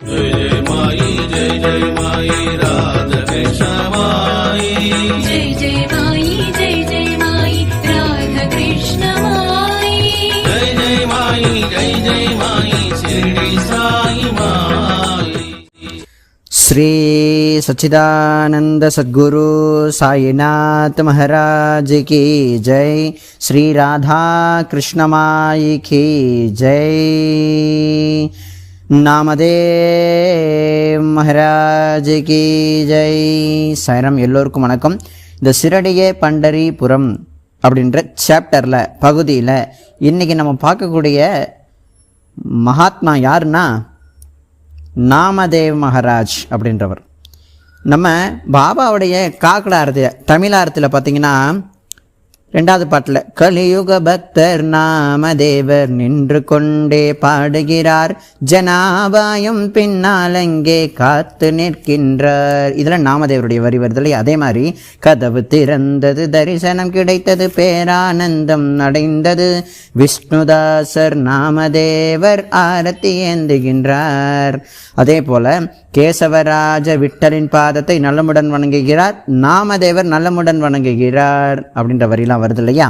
जय जय माई जय जय माई राधा कृष्ण माई। जय जय माई जय जय माई राधा कृष्ण माई। जय जय माई जय जय माई शिरडी साई माई। श्री सच्चिदानंद सद्गुरु साईनाथ महाराज की जय। श्री राधा कृष्ण माई की जय நாமதேவ் மகராஜ் கி ஜெய். சாய்ராம் எல்லோருக்கும் வணக்கம். இந்த சிரடியே பண்டரிபுரம் அப்படின்ற சாப்டரில் பகுதியில் இன்றைக்கி நம்ம பார்க்கக்கூடிய மகாத்மா யாருன்னா? நாமதேவ் மகாராஜ் அப்படின்றவர். நம்ம பாபாவுடைய காக்கடாரத்தில் தமிழாரத்தில் பார்த்திங்கன்னா ரெண்டாவது பாட்டில் கலியுக பக்தர் நாமதேவர் நின்று கொண்டே பாடுகிறார். ஜனாபாயும் பின்னால் அங்கே காத்து நிற்கின்றார். இதில் நாமதேவருடைய வரி வருதலை அதே மாதிரி கதவு திறந்தது தரிசனம் கிடைத்தது பேரானந்தம் அடைந்தது. விஷ்ணுதாசர் நாமதேவர் ஆரத்தி ஏந்துகின்றார். அதே போல கேசவராஜ விட்டலின் பாதத்தை நல்லமுடன் வணங்குகிறார். நாமதேவர் நல்லமுடன் வணங்குகிறார். அப்படின்ற வரிலாம் வருது இல்லையா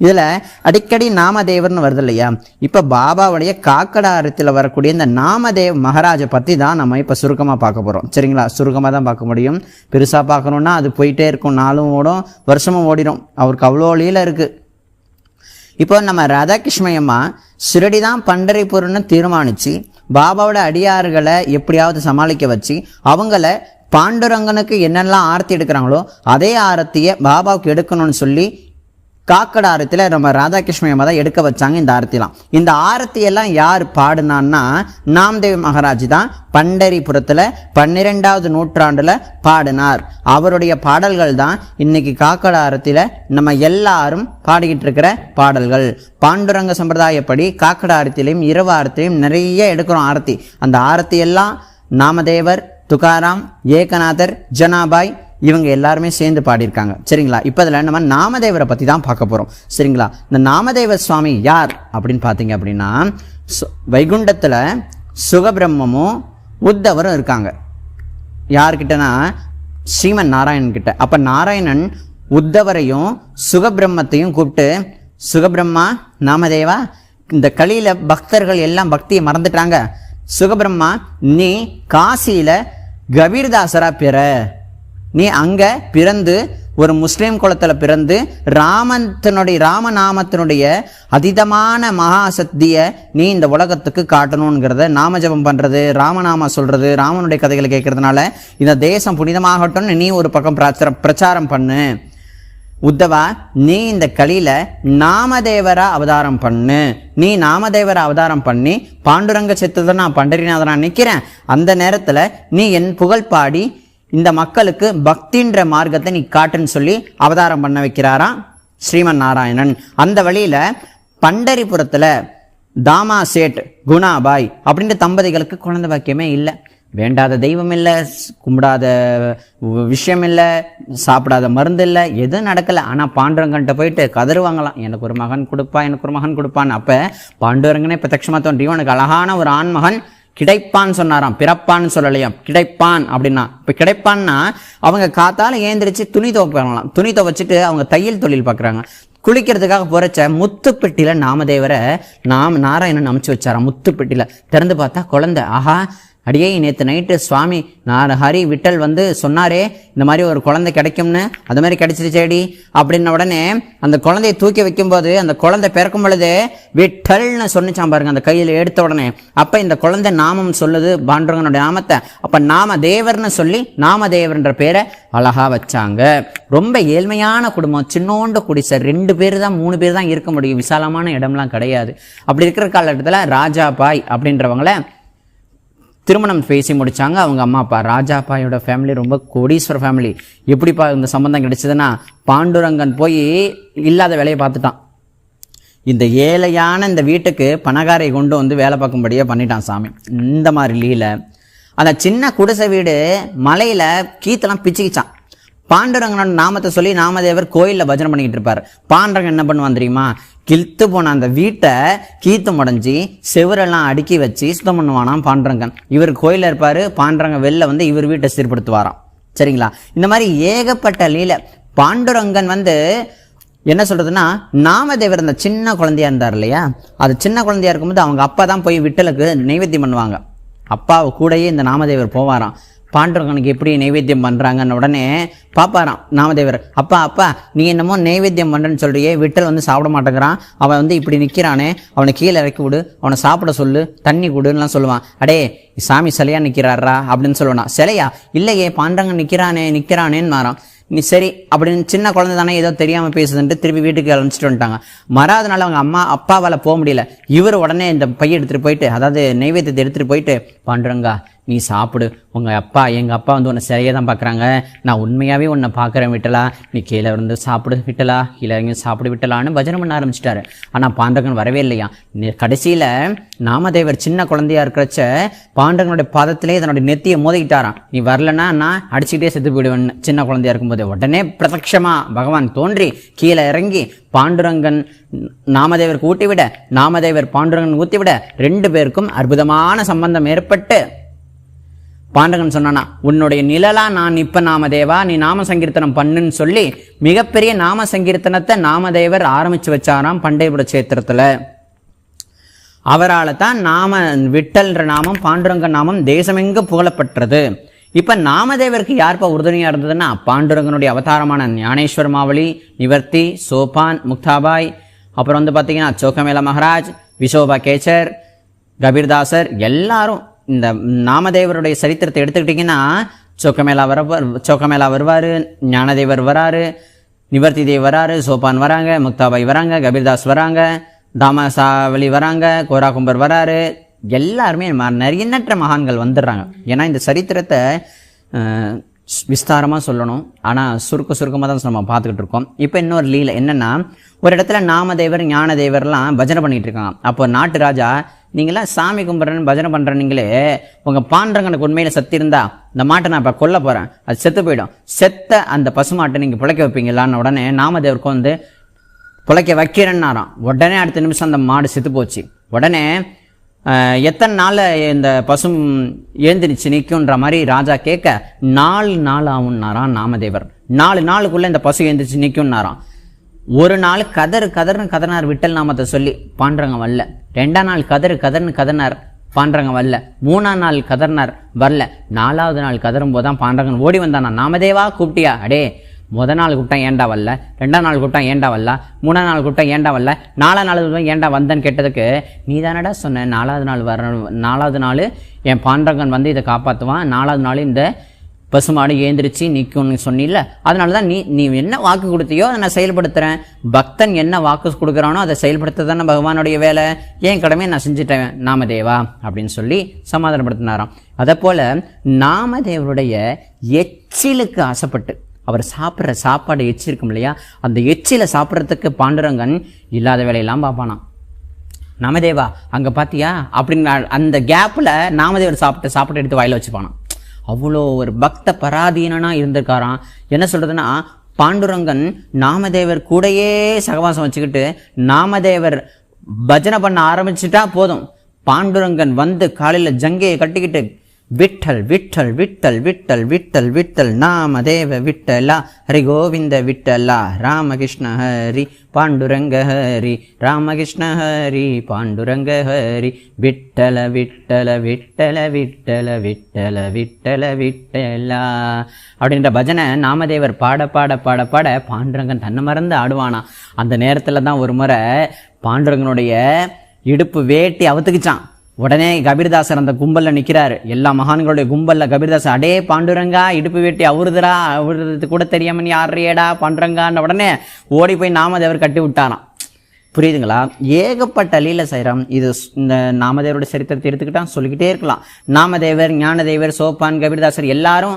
இதில் அடிக்கடி நாமதேவர்னு வருது இல்லையா இப்போ பாபாவுடைய காக்கடாரத்தில் வரக்கூடிய இந்த நாமதேவ் மகாராஜை பற்றி தான் நம்ம இப்போ சுருக்கமாக பார்க்க போகிறோம் சரிங்களா? சுருக்கமாக தான் பார்க்க முடியும். பெருசாக பார்க்கணுன்னா அது போயிட்டே இருக்கும். நாளும் ஓடும் வருஷமும் ஓடிடும். அவருக்கு அவ்வளோ லீல இருக்குது இப்போ நம்ம ராதாகிருஷ்ணயம்மா சிறடி தான் பண்டரிபுரம்னு தீர்மானித்து பாபாவோட அடியார்களை எப்படியாவது சமாளிக்க வச்சு அவங்கள பாண்டுரங்கனுக்கு என்னெல்லாம் ஆரத்தி எடுக்கிறாங்களோ அதே ஆரத்தியை பாபாவுக்கு எடுக்கணும்னு சொல்லி காக்கட ஆரத்தியில் நம்ம ராதாகிருஷ்ணயம்மா தான் எடுக்க வச்சாங்க இந்த ஆரத்திலாம். இந்த ஆரத்தியெல்லாம் யார் பாடினான்னா நாம்தேவ் மகாராஜ் தான் பண்டரிபுரத்தில் பன்னிரெண்டாவது நூற்றாண்டில் பாடினார். அவருடைய பாடல்கள் தான் இன்னைக்கு காக்கட ஆரத்தியில் நம்ம எல்லாரும் பாடிக்கிட்டு இருக்கிற பாடல்கள். பாண்டுரங்க சம்பிரதாயப்படி காக்கட ஆரத்திலையும் இரவு ஆரத்திலையும் நிறைய எடுக்கிறோம் ஆரத்தி. அந்த ஆரத்தி எல்லாம் நாமதேவர் துகாராம் ஏகநாதர் ஜனாபாய் இவங்க எல்லாருமே சேர்ந்து பாடியிருக்காங்க. சரிங்களா? இப்போ இதில் நம்ம நாமதேவரை பற்றி தான் பார்க்க போகிறோம் சரிங்களா? இந்த நாமதேவ சுவாமி யார் அப்படின்னு பார்த்தீங்க அப்படின்னா சு- வைகுண்டத்தில் சுகபிரம்மமும் உத்தவரும் இருக்காங்க. யார்கிட்டனா? ஸ்ரீமன் நாராயணன் கிட்ட. அப்போ நாராயணன் உத்தவரையும் சுகபிரம்மத்தையும் கூப்பிட்டு சுகபிரம்மா நாமதேவா இந்த கலியில் பக்தர்கள் எல்லாம் பக்தியை மறந்துட்டாங்க. சுகபிரம்மா நீ காசியில் கபீர்தாசரா பிற. நீ அங்கே பிறந்து ஒரு முஸ்லீம் குளத்தில் பிறந்து ராமத்தினுடைய ராமநாமத்தினுடைய அதீதமான மகாசக்தியை நீ இந்த உலகத்துக்கு காட்டணுங்கிறத நாமஜபம் பண்ணுறது ராமநாம சொல்கிறது ராமனுடைய கதைகளை கேட்கறதுனால இந்த தேசம் புனிதமாகட்டும்னு நீ ஒரு பக்கம் பிரச்சாரம் பிரச்சாரம் பண்ணு. உத்தவா நீ இந்த கலியில் நாமதேவரா அவதாரம் பண்ணு. நீ நாமதேவரை அவதாரம் பண்ணி பாண்டுரங்க சித்தத்தை நான் பண்டரிநாதனா நிற்கிறேன் அந்த நேரத்தில் நீ என் புகழ் பாடி இந்த மக்களுக்கு பக்தின்ற மார்க்கத்தை நீ காட்டுன்னு சொல்லி அவதாரம் பண்ண வைக்கிறாராம் ஸ்ரீமன் நாராயணன் அந்த வழியில் பண்டரிபுரத்தில் தாமா சேட் குணாபாய் அப்படின்ற தம்பதிகளுக்கு குழந்தை பாக்கியமே இல்லை. வேண்டாத தெய்வம் இல்லை கும்பிடாத விஷயம் இல்லை சாப்பிடாத மருந்து இல்லை எதுவும் நடக்கலை. ஆனால் பாண்டுரங்கன்ட்ட போயிட்டு கதறுவாங்களாம். எனக்கு ஒரு மகன் கொடுப்பா எனக்கு ஒரு மகன் கொடுப்பான்னு. அப்போ பாண்டுரங்கனே பிரத்யட்சமாக தோன்றி உனக்கு அழகான ஒரு ஆண் மகன் கிடைப்பான்னு சொன்னாராம் பிறப்பான்னு சொல்லலையாம். கிடைப்பான் அப்படின்னா இப்போ கிடைப்பான்னா அவங்க காத்தால ஏந்திரிச்சு துணி துவைப்பாங்களாம். துணி துவைச்சிட்டு அவங்க தையல் தொழில் பார்க்குறாங்க குளிக்கிறதுக்காக போறச்ச முத்துப்பெட்டியில் நாமதேவரை நாம் நாராயணன் அமைச்சு வச்சாராம் முத்துப்பெட்டியில். திறந்து பார்த்தா குழந்தை. ஆஹா அடியே நேற்று நைட்டு சுவாமி நான் ஹரி விட்டல் வந்து சொன்னாரே இந்த மாதிரி ஒரு குழந்தை கிடைக்கும்னு. அது மாதிரி கிடைச்சிருச்சேடி. அப்படின்ன உடனே அந்த குழந்தையை தூக்கி வைக்கும்போது அந்த குழந்தை பிறக்கும் பொழுது விட்டல்னு சொன்னிச்சான் பாருங்க அந்த கையில் எடுத்த உடனே. அப்போ இந்த குழந்தை நாமம் சொல்லுது பாண்டவங்கனுடைய நாமத்தை. அப்போ நாம தேவர்னு சொல்லி நாமதேவர்ன்ற பேரை அழகா வச்சாங்க. ரொம்ப ஏழ்மையான குடும்பம். சின்னோண்டு குடிசை. ரெண்டு பேர் தான் மூணு பேர் தான் இருக்க முடியும். விசாலமான இடம்லாம் கிடையாது. அப்படி இருக்கிற காலகட்டத்தில் ராஜா பாய் அப்படின்றவங்கள திருமணம் பேசி முடித்தாங்க அவங்க அம்மா அப்பா ராஜாப்பாயோட ஃபேமிலி ரொம்ப கோடீஸ்வர ஃபேமிலி எப்படிப்பா இந்த சம்பந்தம் கிடைச்சதுன்னா பாண்டுரங்கன் போய் இல்லாத வேலையை பார்த்துட்டான். இந்த ஏழையான இந்த வீட்டுக்கு பணக்காரை கொண்டு வந்து வேலை பார்க்கும்படியே பண்ணிட்டான் சாமி. இந்த மாதிரி லீல அந்த சின்ன குடிசை வீடு மலையில் கீத்தெல்லாம் பிச்சுக்கிச்சான். பாண்டுரங்கனோட நாமத்தை சொல்லி நாமதேவர் கோயிலில் பஜனை பண்ணிக்கிட்டு இருப்பார். பாண்டரங்க என்ன பண்ணுவான் தெரியுமா? கிழ்த்து போன அந்த வீட்டை கீத்து முடஞ்சி செவரெல்லாம் அடுக்கி வச்சு சுத்தம் பண்ணுவானாம் பாண்டரங்கன். இவர் கோயிலில் இருப்பார் பாண்டரங்க வெளில வந்து இவர் வீட்டை சீர்படுத்துவாராம். சரிங்களா? இந்த மாதிரி ஏகப்பட்ட லீலை. பாண்டுரங்கன் வந்து என்ன சொல்கிறதுன்னா நாமதேவர் அந்த சின்ன குழந்தையா இருந்தார் இல்லையா? அது சின்ன குழந்தையா இருக்கும்போது அவங்க அப்பா தான் போய் விட்டலுக்கு நைவேத்தியம் பண்ணுவாங்க. அப்பாவை கூடயே இந்த நாமதேவர் போவாராம். பாண்டவனுக்கு எப்படி நைவேத்தியம் பண்ணுறாங்கன்னு உடனே பாப்பாராம் நாமதேவர் அப்பா அப்பா நீ என்னமோ நைவேத்தியம் பண்ணுறேன்னு சொல்கிறியே விட்டல் வந்து சாப்பிட மாட்டேங்கிறான் அவன் வந்து இப்படி நிற்கிறானே அவனை கீழே இறக்கி விடு அவனை சாப்பிட சொல்லு தண்ணி கொடுன்னுலாம் சொல்லுவான். அடே சாமி சிலையா நிற்கிறாரா அப்படின்னு சொல்லுவானா. சிலையா? இல்லையே பாண்டவன் நிற்கிறானே நிற்கிறானேன்னு மாறான் நீ சரி அப்படின்னு சின்ன குழந்தை தானே ஏதோ தெரியாமல் பேசுதுன்ட்டு திருப்பி வீட்டுக்கு அழைச்சிட்டு வந்துட்டாங்க. மறாத நாள் அவங்க அம்மா அப்பாவால் போக முடியல. இவர் உடனே இந்த பையன் எடுத்துகிட்டு போயிட்டு அதாவது நைவேத்தியத்தை எடுத்துகிட்டு போயிட்டு பாண்டுறங்கா நீ சாப்பிடு. உங்கள் அப்பா எங்கள் அப்பா வந்து உன்னை சரியாக தான் பார்க்குறாங்க. நான் உண்மையாகவே உன்னை பார்க்குறேன் விட்டலா? நீ கீழே இருந்து சாப்பிடு விட்டலா? கீழே இறங்கி சாப்பிடு விட்டலான்னு பஜனை பண்ண ஆரம்பிச்சிட்டாரு. ஆனால் பாண்டகன் வரவே இல்லையா? கடைசியில் நாமதேவர் சின்ன குழந்தையா இருக்கிறச்ச பாண்டகனுடைய பாதத்திலே தன்னுடைய நெத்தியை மோதிக்கிட்டாராம். நீ வரலன்னா நான் அடிச்சுக்கிட்டே செத்து போயிடுவேன். சின்ன குழந்தையா இருக்கும்போது உடனே பிரதட்சமாக பகவான் தோன்றி கீழே இறங்கி பாண்டுரங்கன் நாமதேவருக்கு ஊட்டி விட நாமதேவர் பாண்டுரங்கன் ஊத்தி விட ரெண்டு பேருக்கும் அற்புதமான சம்பந்தம் ஏற்பட்டு பாண்டகன் சொன்னானா உன்னுடைய நிழலா நான் இப்ப நாமதேவா? நீ நாம சங்கீர்த்தனம் பண்ணுன்னு சொல்லி மிகப்பெரிய நாம சங்கீர்த்தனத்தை நாமதேவர் ஆரம்பிச்சு வச்சாராம் பண்டையபுர சேத்திரத்துல அவரால் தான் நாம விட்டல்ன்ற நாமம் பாண்டுரங்க நாமம் தேசமெங்க புகழப்பட்டது. இப்ப நாமதேவருக்கு யார்ப்பா உறுதுணையா இருந்ததுன்னா பாண்டுரங்கனுடைய அவதாரமான ஞானேஸ்வர் மாவளி நிவர்த்தி சோபான் முக்தாபாய் அப்புறம் வந்து பார்த்தீங்கன்னா சோகமேல மகராஜ் விசோபா கேச்சர் கபீர்தாசர் எல்லாரும் இந்த நாமதேவருடைய சரித்திரத்தை எடுத்துக்கிட்டிங்கன்னா சோக்கமேலா வர சோக்கமேலா வருவார் ஞானதேவர் வராரு நிவர்த்தி தேவ் வராரு சோபான் வராங்க முக்தாபாய் வராங்க கபீர்தாஸ் வராங்க தாமசாவளி வராங்க கோராகும்பர் வராரு. எல்லாருமே ம- நிறைய எண்ணற்ற மகான்கள் வந்துடுறாங்க. ஏன்னா இந்த சரித்திரத்தை விஸ்தாரமாக சொல்லணும். ஆனால் சுருக்க சுருக்கமாக தான் நம்ம பார்த்துக்கிட்டு இருக்கோம். இப்போ இன்னொரு லீலை என்னென்னா ஒரு இடத்துல நாமதேவர் ஞானதேவர்லாம் பஜனை பண்ணிகிட்டு இருக்காங்க. அப்போ நாட்டு ராஜா நீங்களாம் சாமி கும்பிட்றேன்னு பஜனை பண்ணுறீங்களே உங்கள் பாண்டங்கனுக்கு உண்மையில் சத்து இருந்தா இந்த மாட்டை நான் இப்போ கொல்ல போகிறேன் அது செத்து போயிடும். செத்த அந்த பசுமாட்டை நீங்கள் பிழைக்க வைப்பீங்களான்னு உடனே நாமதேவருக்கு வந்து பிழைக்க வைக்கிறேன்னாராம். உடனே அடுத்த நிமிஷம் அந்த மாடு செத்து போச்சு. உடனே எத்தனை நாள் இந்த பசும் ஏந்திரிச்சு நிற்குன்ற மாதிரி ராஜா கேட்க நாலு நாள் ஆகும்னாராம் நாமதேவர். நாலு நாளுக்குள்ளே இந்த பசு ஏந்திரிச்சு நிற்கும்னாராம் ஒரு நாள் கதறு கதர்னு கதனார் விட்டல் நாமத்தை சொல்லி பாண்டரங்க வரல. ரெண்டாம் நாள் கதறு கதர்னு கதனார் பாண்டரங்க வரல. மூணாம் நாள் கதர்னார் வரல. நாலாவது நாள் கதரும் போது தான் பாண்டரங்கன் ஓடி வந்தானா. நாமதேவா கூப்பிட்டியா? அடே முத நாள் கூப்பிட்டா ஏன்டா வரல? ரெண்டாம் நாள் கூப்பிட்டா ஏன்டா வரல? மூணாம் நாள் கூப்பிட்டா ஏண்டா வரல? நாலாம் நாள் ஏண்டா ஏன்டா வந்தேன்னு கேட்டதுக்கு நீ தானடா சொன்ன நாலாவது நாள் வர நாலாவது நாள் என் பாண்டரங்கன் வந்து இதை காப்பாற்றுவான் நாலாவது நாள் இந்த பசுமாடு ஏந்திரிச்சு நிற்கும்னு சொன்னில்ல அதனால தான் நீ நீ என்ன வாக்கு கொடுத்தியோ அதை நான் செயல்படுத்துகிறேன் பக்தன் என்ன வாக்கு கொடுக்குறானோ அதை செயல்படுத்த தானே பகவானுடைய வேலை. என் கடமையை நான் செஞ்சுட்டேன்? நாமதேவா அப்படின்னு சொல்லி சமாதானப்படுத்தினாராம். அதே போல் நாமதேவருடைய எச்சிலுக்கு ஆசைப்பட்டு அவர் சாப்பிட்ற சாப்பாடு எச்சி இருக்கும் இல்லையா? அந்த எச்சில சாப்பிட்றதுக்கு பாண்டுரங்கன் இல்லாத வேலையெல்லாம் பார்ப்பானாம். நாமதேவா அங்கே பார்த்தியா அப்படின்னு அந்த கேப்பில் நாமதேவர் சாப்பிட்டு சாப்பிட்டு எடுத்து வாயில் வச்சுப்பானாம். அவ்வளோ ஒரு பக்த பராதீனனா இருந்திருக்காராம். என்ன சொல்றதுன்னா பாண்டுரங்கன் நாமதேவர் கூடயே சகவாசம் வச்சுக்கிட்டு நாமதேவர் பஜனை பண்ண ஆரம்பிச்சிட்டா போதும். பாண்டுரங்கன் வந்து காலையில் ஜங்கையை கட்டிக்கிட்டு விட்டல் விட்டல் விட்டல் விட்டல் விட்டல் விட்டல் நாமதேவ விட்டலா ஹரி கோவிந்த விட்டலா ராமகிருஷ்ண ஹரி பாண்டுரங்க ஹரி ராமகிருஷ்ண ஹரி பாண்டுரங்க ஹரி விட்டல விட்டல விட்டல விட்டல விட்டல விட்டல விட்டலா. அப்படின்ற பஜனை நாமதேவர் பாட பாட பாட பாட பாண்டுரங்கன் தன்னை மறந்து ஆடுவானா. அந்த நேரத்தில் தான் ஒரு முறை பாண்டுரங்கனுடைய இடுப்பு வேட்டி அவத்துக்குச்சான். உடனே கபீர்தாசர் அந்த கும்பலில் நிற்கிறார் எல்லா மகான்களுடைய கும்பலில் கபீர்தாசர் அடே பாண்டுரங்கா இடுப்பு வெட்டி அவருதுரா அவருது கூட தெரியாமல் நீ ஆடுறியடா பாண்டுரங்கான்னு உடனே ஓடி போய் நாமதேவர் கட்டி விட்டாராம். புரியுதுங்களா? ஏகப்பட்ட லீல சைரம் இது இந்த நாமதேவரோட சரித்திரத்தை எடுத்துக்கிட்டா சொல்லிக்கிட்டே இருக்கலாம். நாமதேவர் ஞானதேவர் சோப்பான் கபீர்தாசர் எல்லாரும்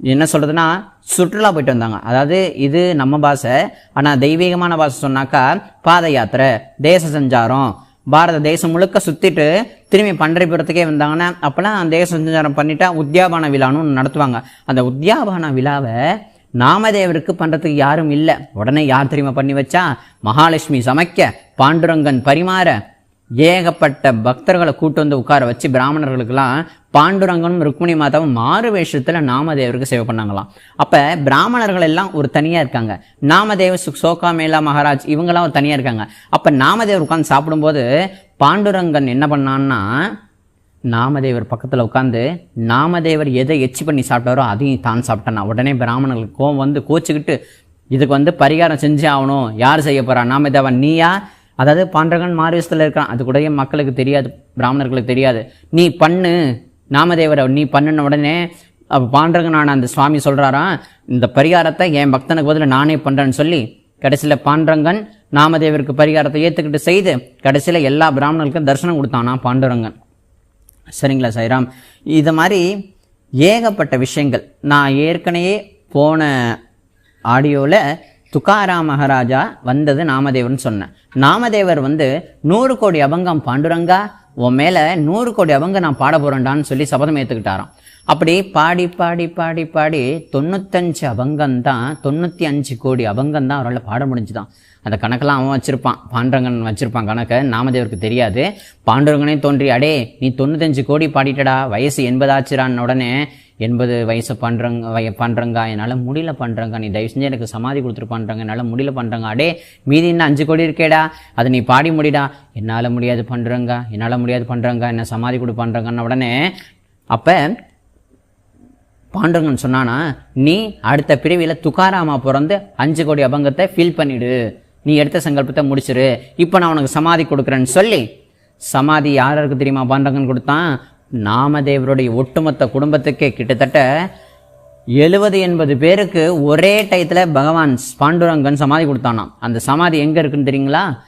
என்ன சொல்கிறதுன்னா சுற்றுலா போயிட்டு வந்தாங்க. அதாவது இது நம்ம பாஷை ஆனால் தெய்வீகமான பாஷை சொன்னாக்கா பாத யாத்திரை தேச சஞ்சாரம் பாரத தேசம் முழுக்க சுற்றிட்டு திரும்பி பண்டரிபுரத்துக்கே வந்தாங்கன்னா அப்பெல்லாம் தேச சஞ்சாரம் பண்ணிட்டா உத்தியாபான விழான்னு ஒன்று நடத்துவாங்க. அந்த உத்தியாபான விழாவை நாமதேவருக்கு பண்ணுறதுக்கு யாரும் இல்லை. உடனே யார் தெரியுமா பண்ணி வச்சா? மகாலட்சுமி சமைக்க பாண்டுரங்கன் பரிமாற ஏகப்பட்ட பக்தர்களை கூட்டு வந்து உட்கார வச்சு பிராமணர்களுக்கெல்லாம் பாண்டுரங்கனும் ருக்மிணி மாதாவும் மாறு வேஷத்தில் நாமதேவருக்கு சேவை பண்ணாங்களாம். அப்போ பிராமணர்கள் எல்லாம் ஒரு தனியாக இருக்காங்க. நாமதேவ சு சோகாமேலா மகாராஜ் இவங்கெல்லாம் ஒரு தனியாக இருக்காங்க. அப்போ நாமதேவர் உட்காந்து சாப்பிடும்போது பாண்டுரங்கன் என்ன பண்ணான்னா நாமதேவர் பக்கத்தில் உட்காந்து நாமதேவர் எதை எச்சு பண்ணி சாப்பிட்டாரோ அதையும் தான் சாப்பிட்டானா. உடனே பிராமணர்களுக்கு கோவம் வந்து கோச்சிக்கிட்டு இதுக்கு வந்து பரிகாரம் செஞ்சே ஆகணும். யார் செய்ய போகிறா நாமதேவன் நீயா? அதாவது பாண்டகன் மாறுவேஷத்தில் இருக்கான். அது கூடயே மக்களுக்கு தெரியாது பிராமணர்களுக்கு தெரியாது. நீ பண்ணு நாமதேவரை நீ பண்ணுன உடனே அப்போ பாண்டகனான அந்த சுவாமி சொல்கிறாராம் இந்த பரிகாரத்தை என் பக்தனுக்கு பதில் நானே பண்ணுறேன்னு சொல்லி கடைசியில் பாண்டரங்கன் நாமதேவருக்கு பரிகாரத்தை ஏற்றுக்கிட்டு செய்து கடைசியில் எல்லா பிராமணர்களுக்கும் தரிசனம் கொடுத்தானா பாண்டுரங்கன் சரிங்களா சாய்ராம்? இது மாதிரி ஏகப்பட்ட விஷயங்கள். நான் ஏற்கனவே போன ஆடியோவில் துகாரா மகாராஜா வந்தது நாமதேவர்னு சொன்னேன் நாமதேவர் வந்து நூறு கோடி அபங்கம் பாண்டுரங்கா? உன் மேலே நூறு கோடி அபங்கம் நான் பாட போகிறேன்டான்னு சொல்லி சபதம் ஏற்றுக்கிட்டாராம் அப்படி பாடி பாடி பாடி பாடி தொண்ணூத்தஞ்சு அபங்கம் தான் தொண்ணூற்றி அஞ்சு கோடி அபங்கம் தான் அவரால் பாட முடிஞ்சுதான். அந்த கணக்கெல்லாம் அவன் வச்சிருப்பான். பாண்டரங்கன் வச்சிருப்பான் கணக்கை. நாமதேவருக்கு தெரியாது. பாண்டுரங்கனே தோன்றி அடே நீ தொண்ணூத்தஞ்சு கோடி பாடிட்டடா. வயசு எண்பதாச்சிரான் உடனே எண்பது வயசு பண்ணுறங்க வய பண்ணுறங்க என்னால் முடியல பண்ணுறங்க நீ தயவு செஞ்சு எனக்கு சமாதி கொடுத்துட்டு பண்ணுறங்க என்னால் முடியல பண்ணுறங்க அடே மீதி இன்னும் அஞ்சு கோடி இருக்கேடா. அதை நீ பாடி முடிடா. என்னால் முடியாது பண்ணுறங்க என்னால் முடியாது பண்ணுறங்க என்ன சமாதி கொடு பண்ணுறங்கன்ன உடனே அப்போ பாண்டவங்கன் சொன்னானா நீ அடுத்த பிரிவியில் துக்காராமா பிறந்து அஞ்சு கோடி அபங்கத்தை ஃபீல் பண்ணிடு. நீ எடுத்த சங்கல்பத்தை முடிச்சிரு. இப்போ நான் உனக்கு சமாதி கொடுக்குறேன்னு சொல்லி சமாதி யாருக்கு தெரியுமா பாண்டவங்கன் கொடுத்தான்? நாமதேவருடைய ஒட்டுமொத்த குடும்பத்துக்கே கிட்டத்தட்ட எழுபது எண்பது பேருக்கு ஒரே டயத்தில் பகவான் பாண்டுரங்கன் சமாதி கொடுத்தானாம். அந்த சமாதி எங்கே இருக்குன்னு தெரியுங்களா?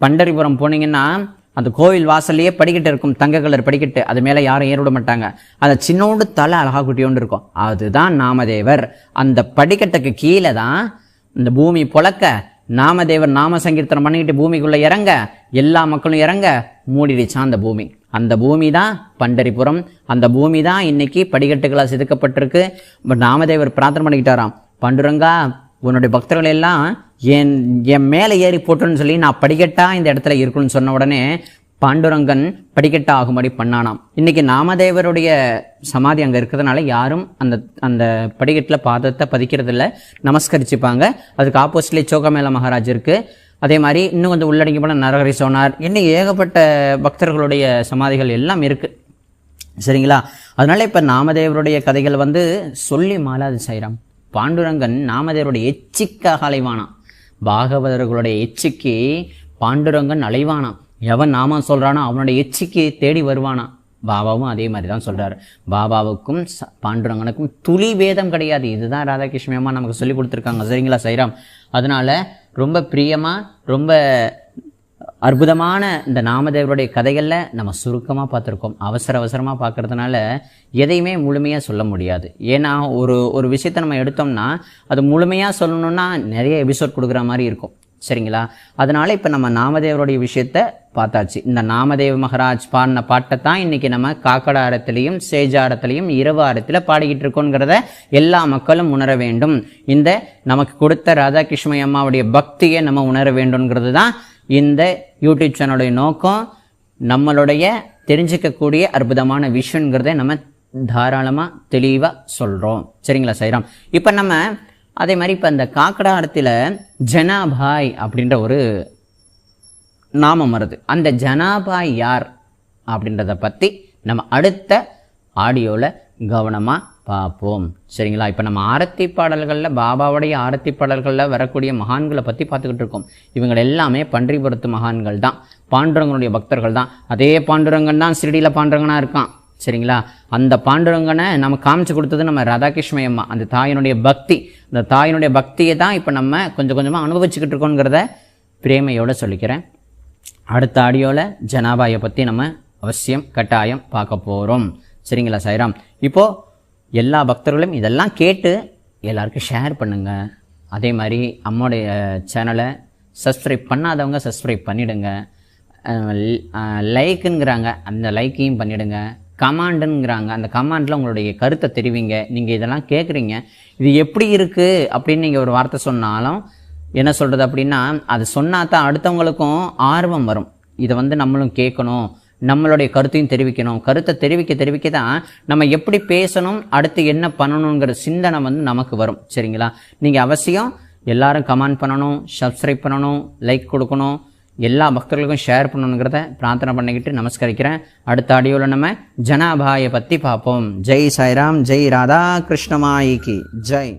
பண்டரிபுரம் போனீங்கன்னா அந்த கோவில் வாசல்லையே படிக்கட்டு இருக்கும் தங்க கலர் படிக்கட்டு. அது மேலே யாரும் ஏறிவிட மாட்டாங்க. அந்த சின்னோண்டு தலை அழகாக குட்டியோண்டு இருக்கும். அதுதான் நாமதேவர். அந்த படிக்கட்டுக்கு கீழே தான் இந்த பூமி புழக்க. நாமதேவர் நாம சங்கீர்த்தனம் பண்ணிக்கிட்டு பூமிக்குள்ளே இறங்க எல்லா மக்களும் இறங்க மூடிடுச்சான் அந்த பூமி. அந்த பூமி தான் பண்டரிபுரம். அந்த பூமி தான் இன்னைக்கு படிக்கட்டுகளாக செதுக்கப்பட்டிருக்கு. பட் நாமதேவர் பிரார்த்தனை பண்ணிக்கிட்டாராம். பண்டுரங்கா உன்னுடைய பக்தர்கள் எல்லாம் என் என் மேலே ஏறி போட்டுன்னு சொல்லி நான் படிக்கட்டாக இந்த இடத்துல இருக்குன்னு சொன்ன உடனே பாண்டுரங்கன் படிக்கட்ட ஆகும்படி பண்ணானாம். இன்றைக்கி நாமதேவருடைய சமாதி அங்கே இருக்கிறதுனால யாரும் அந்த அந்த படிக்கட்டில் பாதத்தை பதிக்கிறதில்ல. நமஸ்கரிச்சுப்பாங்க. அதுக்கு ஆப்போசிட்லேயே சோகமேள மகாராஜ் இருக்குது அதே மாதிரி இன்னும் கொஞ்சம் உள்ளடங்கி போன நரகரி சோனார் இன்னும் ஏகப்பட்ட பக்தர்களுடைய சமாதிகள் எல்லாம் இருக்குது சரிங்களா? அதனால இப்போ நாமதேவருடைய கதைகள் வந்து சொல்லி மாலாது சைராம். பாண்டுரங்கன் நாமதேவருடைய எச்சிக்காக அலைவானாம். பாகவதர்களுடைய எச்சிக்கு பாண்டுரங்கன் அலைவானாம். எவன் நாமம் சொல்கிறானோ அவனுடைய எச்சிக்கு தேடி வருவானாம். பாபாவும் அதே மாதிரி தான் சொல்கிறார் பாபாவுக்கும் பாண்டுரங்கனுக்கும் துளி வேதம் கிடையாது. இதுதான் ராதாகிருஷ்ண அம்மா நமக்கு சொல்லி கொடுத்துருக்காங்க. சரிங்களா சைராம்? அதனால ரொம்ப பிரியமாக ரொம்ப அற்புதமான இந்த நாமதேவருடைய கதைகளில் நம்ம சுருக்கமாக பார்த்துருக்கோம். அவசர அவசரமாக பார்க்கறதுனால எதையுமே முழுமையாக சொல்ல முடியாது. ஏன்னா ஒரு ஒரு விஷயத்தை நம்ம எடுத்தோம்னா அது முழுமையாக சொல்லணுன்னா நிறைய எபிசோட் கொடுக்குற மாதிரி இருக்கும். சரிங்களா? அதனால் இப்போ நம்ம நாமதேவருடைய விஷயத்த பார்த்தாச்சு. இந்த நாமதேவ மகராஜ் பாடின பாட்டை தான் இன்றைக்கி நம்ம காக்கடாரத்திலையும் சேஜாரத்திலையும் இரவு ஆரத்தில் பாடிக்கிட்டு இருக்கோங்கிறத எல்லா மக்களும் உணர வேண்டும். இந்த நமக்கு கொடுத்த ராதாகிருஷ்ண அம்மாவுடைய பக்தியை நம்ம உணர வேண்டும்ங்கிறது தான் இந்த யூடியூப் சேனலுடைய நோக்கம். நம்மளுடைய தெரிஞ்சுக்கக்கூடிய அற்புதமான விஷயங்கிறத நம்ம தாராளமாக தெளிவாக சொல்கிறோம் சரிங்களா சைராம்? இப்போ நம்ம அதே மாதிரி இப்போ இந்த காக்கடாரத்தில் ஜனாபாய் அப்படின்ற ஒரு நாமம் வருது. அந்த ஜனாபாய் யார் அப்படின்றத பற்றி நம்ம அடுத்த ஆடியோவில் கவனமாக பார்ப்போம். சரிங்களா? இப்போ நம்ம ஆரத்தி பாடல்களில் பாபாவுடைய ஆரத்தி பாடல்களில் வரக்கூடிய மகான்களை பற்றி பார்த்துக்கிட்டு இருக்கோம். இவங்க எல்லாமே பன்றிபுரத்து மகான்கள் தான். பாண்டுரங்கனுடைய பக்தர்கள் தான். அதே பாண்டுரங்கன் தான் சிறடியில் பாண்டுரங்கனாக இருக்கான். சரிங்களா? அந்த பாண்டுரங்கனை நம்ம காமிச்சு கொடுத்தது நம்ம ராதாகிருஷ்ணயம்மா அந்த தாயினுடைய பக்தி. இந்த தாயினுடைய பக்தியை தான் இப்போ நம்ம கொஞ்சம் கொஞ்சமாக அனுபவிச்சுக்கிட்டு இருக்கோங்கிறத பிரேமையோடு சொல்லிக்கிறேன். அடுத்த ஆடியோவில் ஜனாபாயை பற்றி நம்ம அவசியம் கட்டாயம் பார்க்க போகிறோம் சரிங்களா சாய்ராம்? இப்போது எல்லா பக்தர்களும் இதெல்லாம் கேட்டு எல்லாருக்கும் ஷேர் பண்ணுங்கள் அதே மாதிரி அம்மோடைய சேனலை சப்ஸ்கிரைப் பண்ணாதவங்க சப்ஸ்கிரைப் பண்ணிவிடுங்க லைக்குங்கிறாங்க அந்த லைக்கையும் பண்ணிவிடுங்க கமாண்டுங்கிறாங்க. அந்த கமாண்டில் உங்களுடைய கருத்தை தெரிவிங்க. நீங்கள் இதெல்லாம் கேட்குறீங்க இது எப்படி இருக்குது அப்படின்னு நீங்கள் ஒரு வார்த்தை சொன்னாலும் என்ன சொல்கிறது அப்படின்னா அது சொன்னால் தான் அடுத்தவங்களுக்கும் ஆர்வம் வரும். இதை வந்து நம்மளும் கேட்கணும். நம்மளுடைய கருத்தையும் தெரிவிக்கணும். கருத்தை தெரிவிக்க தெரிவிக்க தான் நம்ம எப்படி பேசணும் அடுத்து என்ன பண்ணணுங்கிற சிந்தனை வந்து நமக்கு வரும். சரிங்களா? நீங்கள் அவசியம் எல்லாரும் கமெண்ட் பண்ணணும் சப்ஸ்கிரைப் பண்ணணும் லைக் கொடுக்கணும். எல்லா பக்தர்களுக்கும் ஷேர் பண்ணணுங்கிறத பிரார்த்தனை பண்ணிக்கிட்டு நமஸ்கரிக்கிறேன். அடுத்த ஆடியோவில் நம்ம ஜனாபாயை பற்றி பார்ப்போம். ஜெய் சாய்ராம் ஜெய் ராதா கிருஷ்ணமாயிக்கு ஜெய்.